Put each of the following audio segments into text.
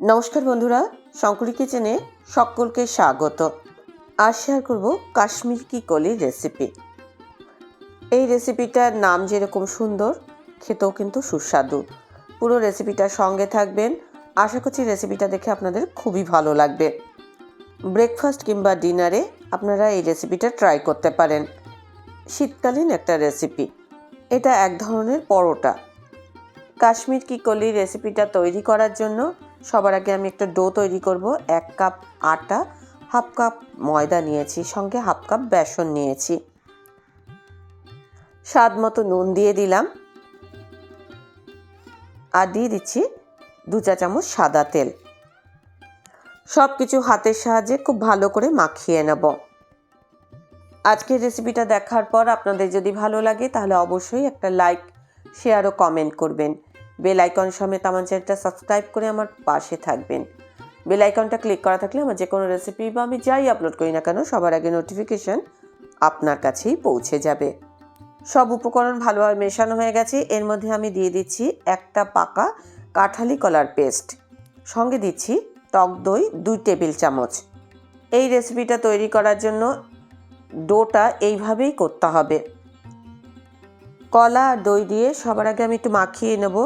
নমস্কার বন্ধুরা, শঙ্করী কিচেনে সকলকে স্বাগত। আজ শেয়ার করব কাশ্মীর কি কলি রেসিপি এই রেসিপিটার নাম যেরকম সুন্দর, খেতেও কিন্তু সুস্বাদু। পুরো রেসিপিটার সঙ্গে থাকবেন। আশা করছি রেসিপিটা দেখে আপনাদের খুবই ভালো লাগবে। ব্রেকফাস্ট কিংবা ডিনারে আপনারা এই রেসিপিটা ট্রাই করতে পারেন। শীতকালীন একটা রেসিপি এটা এক ধরনের পরোটা। কাশ্মীর কি কলি রেসিপিটা তৈরি করার জন্য সবার আগে আমি একটা ডো তৈরি করব। এক কাপ আটা, হাফ কাপ ময়দা নিয়েছি, সঙ্গে হাফ কাপ বেসন নিয়েছি। স্বাদ মতো নুন দিয়ে দিলাম। আর দিয়ে দিচ্ছি দু চা চামচ সাদা তেল। সব কিছু হাতের সাহায্যে খুব ভালো করে মাখিয়ে নেব। আজকের রেসিপিটা দেখার পর আপনাদের যদি ভালো লাগে তাহলে অবশ্যই একটা লাইক, শেয়ার ও কমেন্ট করবেন। বেল আইকন সমেত আমার চ্যানেলটা সাবস্ক্রাইব করে আমার পাশে থাকবেন। বেল আইকনটা ক্লিক করা থাকলে আমার যে কোনো রেসিপি বা আমি যাই আপলোড করি না কেন, সবার আগে নোটিফিকেশন আপনার কাছেই পৌঁছে যাবে। সব উপকরণ ভালোভাবে মেশানো হয়ে গেছে। এর মধ্যে আমি দিয়ে দিচ্ছি একটা পাকা কাঁঠালি কলার পেস্ট। সঙ্গে দিচ্ছি টক দই দুই টেবিল চামচ। এই রেসিপিটা তৈরি করার জন্য ডোটা এইভাবেই করতে হবে। কলা দই দিয়ে সবার আগে আমি একটু মাখিয়ে নেব।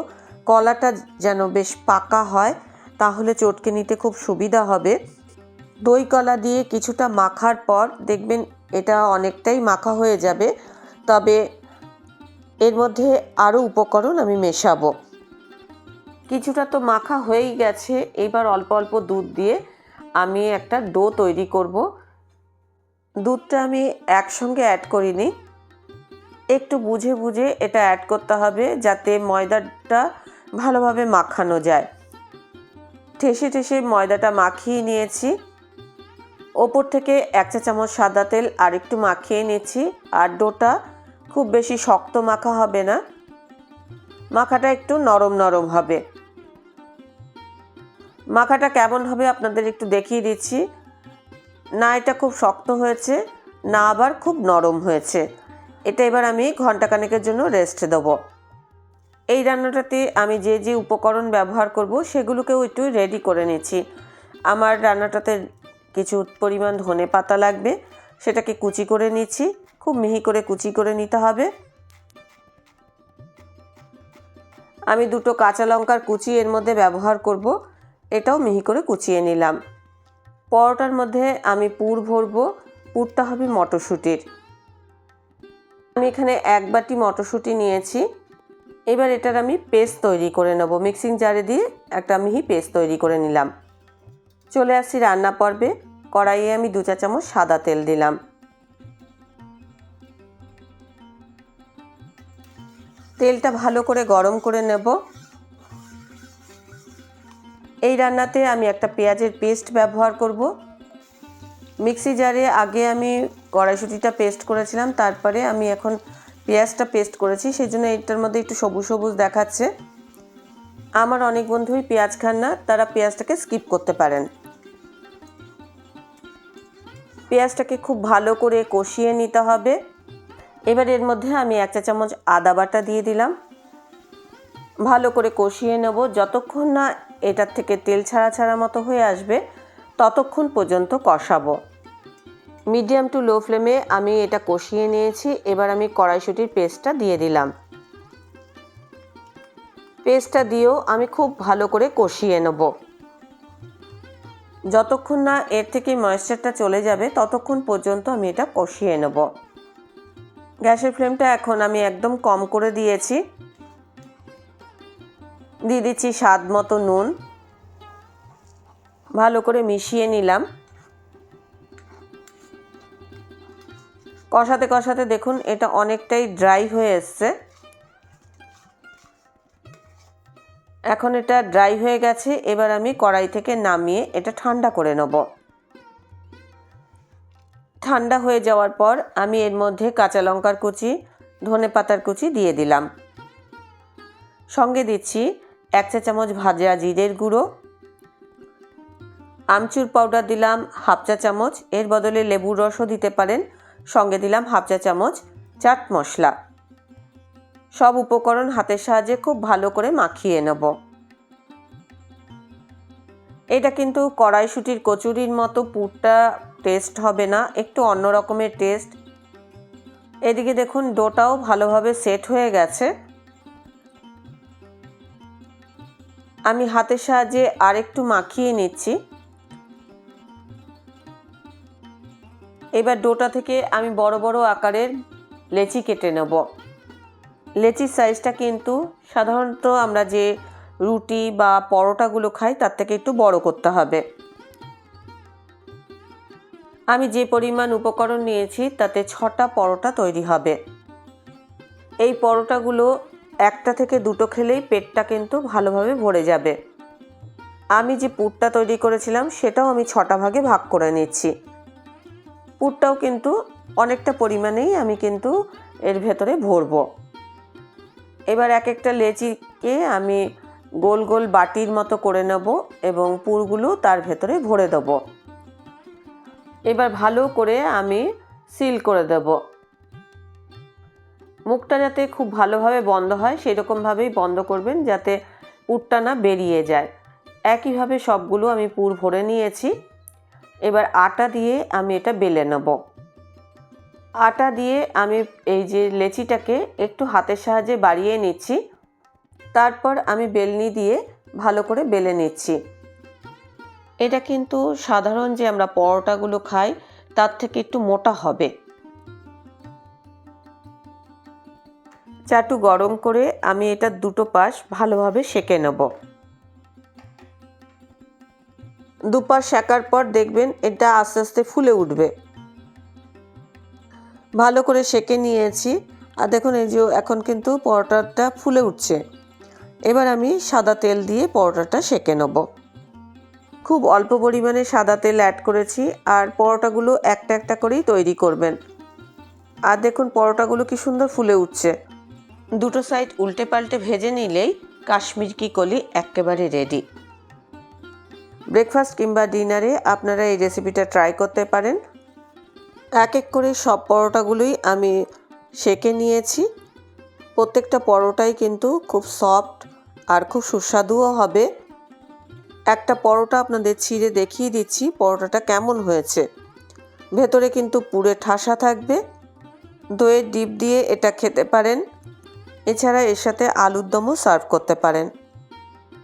কলাটা যেন বেশ পাকা হয়, তাহলে চটকে নিতে খুব সুবিধা হবে। দই কলা দিয়ে কিছুটা মাখার পর দেখবেন এটা অনেকটাই মাখা হয়ে যাবে। তবে এর মধ্যে আরও উপকরণ আমি মেশাবো। কিছুটা তো মাখা হয়েই গেছে, এবার অল্প অল্প দুধ দিয়ে আমি একটা ডো তৈরি করব। দুধটা আমি একসঙ্গে অ্যাড করিনি। একটু বুঝে বুঝে এটা অ্যাড করতে হবে যাতে ময়দাটা ভালোভাবে মাখানো যায়। ঠেসে ঠেসে ময়দাটা মাখিয়ে নিয়েছি। ওপর থেকে এক চা চামচ সাদা তেল আর একটু মাখিয়ে নিচ্ছি আর ডোটা খুব বেশি শক্ত মাখা হবে না। মাখাটা একটু নরম নরম হবে। মাখাটা কেমন হবে আপনাদের একটু দেখিয়ে দিচ্ছি। না, এটা খুব শক্ত হয়েছে, না আবার খুব নরম হয়েছে। এটা এবার আমি ঘন্টাখানেকের জন্য রেস্ট দেব। এই রান্নাটাতে আমি যে যে উপকরণ ব্যবহার করব সেগুলোকেও একটু রেডি করে নিচ্ছি। আমার রান্নাটাতে কিছু পরিমাণ ধনে পাতা লাগবে, সেটাকে কুচি করে নিচ্ছি। খুব মিহি করে কুচি করে নিতে হবে। আমি দুটো কাঁচা লঙ্কার কুচি এর মধ্যে ব্যবহার করব, এটাও মিহি করে কুচিয়ে নিলাম। পরোটার মধ্যে আমি পুর ভরবো, পুরটা হবে মটরশুঁটির। আমি এখানে এক বাটি মটরশুঁটি নিয়েছি। এবার এটার আমি পেস্ট তৈরি করে নেব। মিক্সিং জারে দিয়ে একটা মিহি পেস্ট তৈরি করে নিলাম। চলে আসছি রান্না পর্বে। কড়াইয়ে আমি দু চা চামচ সাদা তেল দিলাম। তেলটা ভালো করে গরম করে নেব। এই রান্নাতে আমি একটা পেঁয়াজের পেস্ট ব্যবহার করব। মিক্সি জারে আগে আমি কড়াইশুটিটা পেস্ট করেছিলাম, তারপরে আমি এখন পেঁয়াজটা পেস্ট করেছি সেই জন্য এটার মধ্যে একটু সবুজ সবুজ দেখাচ্ছে। আমার অনেক বন্ধুই পেঁয়াজ খান না, তারা পেঁয়াজটাকে স্কিপ করতে পারেন। পেঁয়াজটাকে খুব ভালো করে কষিয়ে নিতে হবে। এবার এর মধ্যে আমি এক চা চামচ আদা বাটা দিয়ে দিলাম। ভালো করে কষিয়ে নেব, যতক্ষণ না এটার থেকে তেল ছাড়া ছাড়া মতো হয়ে আসবে, ততক্ষণ পর্যন্ত কষাবো। মিডিয়াম টু লো ফ্লেমে আমি এটা কষিয়ে নিয়েছি, এবার আমি কড়াইশুটির পেস্টটা দিয়ে দিলাম। পেস্টটা দিয়েও আমি খুব ভালো করে কষিয়ে নেব। যতক্ষণ না এর থেকে ময়েশ্চারটা চলে যাবে, ততক্ষণ পর্যন্ত আমি এটা কষিয়ে নেব। গ্যাসের ফ্লেমটা এখন আমি একদম কম করে দিয়েছি। দিয়ে দিচ্ছি স্বাদ মতো নুন। ভালো করে মিশিয়ে নিলাম। কষাতে কষাতে দেখুন এটা অনেকটাই ড্রাই হয়ে এসছে। এখন এটা ড্রাই হয়ে গেছে, এবার আমি কড়াই থেকে নামিয়ে এটা ঠান্ডা করে নেব। ঠান্ডা হয়ে যাওয়ার পর আমি এর মধ্যে কাঁচা লঙ্কার কুচি, ধনে পাতার কুচি দিয়ে দিলাম। সঙ্গে দিচ্ছি এক চা চামচ ভাজা জিরের গুঁড়ো। আমচুর পাউডার দিলাম হাফ চা চামচ, এর বদলে লেবুর রসও দিতে পারেন। সঙ্গে দিলাম হাফ চা চামচ চাট মশলা। সব উপকরণ হাতের সাহায্যে খুব ভালো করে মাখিয়ে নেব। এটা কিন্তু কড়াইশুটির কচুরির মতো পুরটা টেস্ট হবে না, একটু অন্য রকমের টেস্ট এদিকে দেখুন ডোটাও ভালোভাবে সেট হয়ে গেছে। আমি হাতের সাহায্যে আরেকটু মাখিয়ে নিচ্ছি। এবার ডোটা থেকে আমি বড় বড় আকারের লেচি কেটে নেব। লেচির সাইজটা কিন্তু সাধারণত আমরা যে রুটি বা পরোটাগুলো খাই, তার থেকে একটু বড় করতে হবে। আমি যে পরিমাণ উপকরণ নিয়েছি, তাতে ছটা পরোটা তৈরি হবে। এই পরোটাগুলো একটা থেকে দুটো খেলেই পেটটা কিন্তু ভালোভাবে ভরে যাবে। আমি যে পুরটা তৈরি করেছিলাম, সেটাও আমি ছটা ভাগে ভাগ করে নিচ্ছি। পুরটাও কিন্তু অনেকটা পরিমাণেই আমি কিন্তু এর ভেতরে ভরবো। এবার এক একটা লেচিকে আমি গোল গোল বাটির মতো করে নেব এবং পুরগুলো তার ভেতরে ভরে দেব। এবার ভালো করে আমি সিল করে দেব। মুখটা যাতে খুব ভালোভাবে বন্ধ হয়, সেরকমভাবেই বন্ধ করবেন যাতে পুরটা না বেরিয়ে যায়। একইভাবে সবগুলো আমি পুর ভরে নিয়েছি। এবার আটা দিয়ে আমি এটা বেলে নেব। আটা দিয়ে আমি এই যে লেচিটাকে একটু হাতের সাহায্যে বাড়িয়ে নিচ্ছি। তারপর আমি বেলনি দিয়ে ভালো করে বেলে নিচ্ছি। এটা কিন্তু সাধারণ যে আমরা পরোটাগুলো খাই, তার থেকে একটু মোটা হবে। চাটু গরম করে আমি এটা দুটো পাশ ভালোভাবে সেঁকে নেব। দুপাশ সেকার পর দেখবেন এটা আস্তে আস্তে ফুলে উঠবে। ভালো করে সেকে নিয়েছি। আর দেখুন এই যে এখন কিন্তু পরোটাটা ফুলে উঠছে। এবার আমি সাদা তেল দিয়ে পরোটাটা সেকে নেব। খুব অল্প পরিমাণে সাদা তেল অ্যাড করেছি আর পরোটাগুলো একটা একটা করেই তৈরি করবেন। আর দেখুন পরোটাগুলো কি সুন্দর ফুলে উঠছে। দুটো সাইড উল্টে পাল্টে ভেজে নিলেই কাশ্মীর কি কলি একেবারে রেডি ব্রেকফাস্ট কিংবা ডিনারে আপনারা এই রেসিপিটা ট্রাই করতে পারেন। এক এক করে সব পরোটাগুলোই আমি সেকে নিয়েছি। প্রত্যেকটা পরোটাই কিন্তু খুব সফট আর খুব সুস্বাদুও হবে। একটা পরোটা আপনাদের ছিঁড়ে দেখিয়ে দিচ্ছি পরোটাটা কেমন হয়েছে। ভেতরে কিন্তু পুরে ঠাসা থাকবে। দইয়ের ডিপ দিয়ে এটা খেতে পারেন। এছাড়া এর সাথে আলুর দমও সার্ভ করতে পারেন।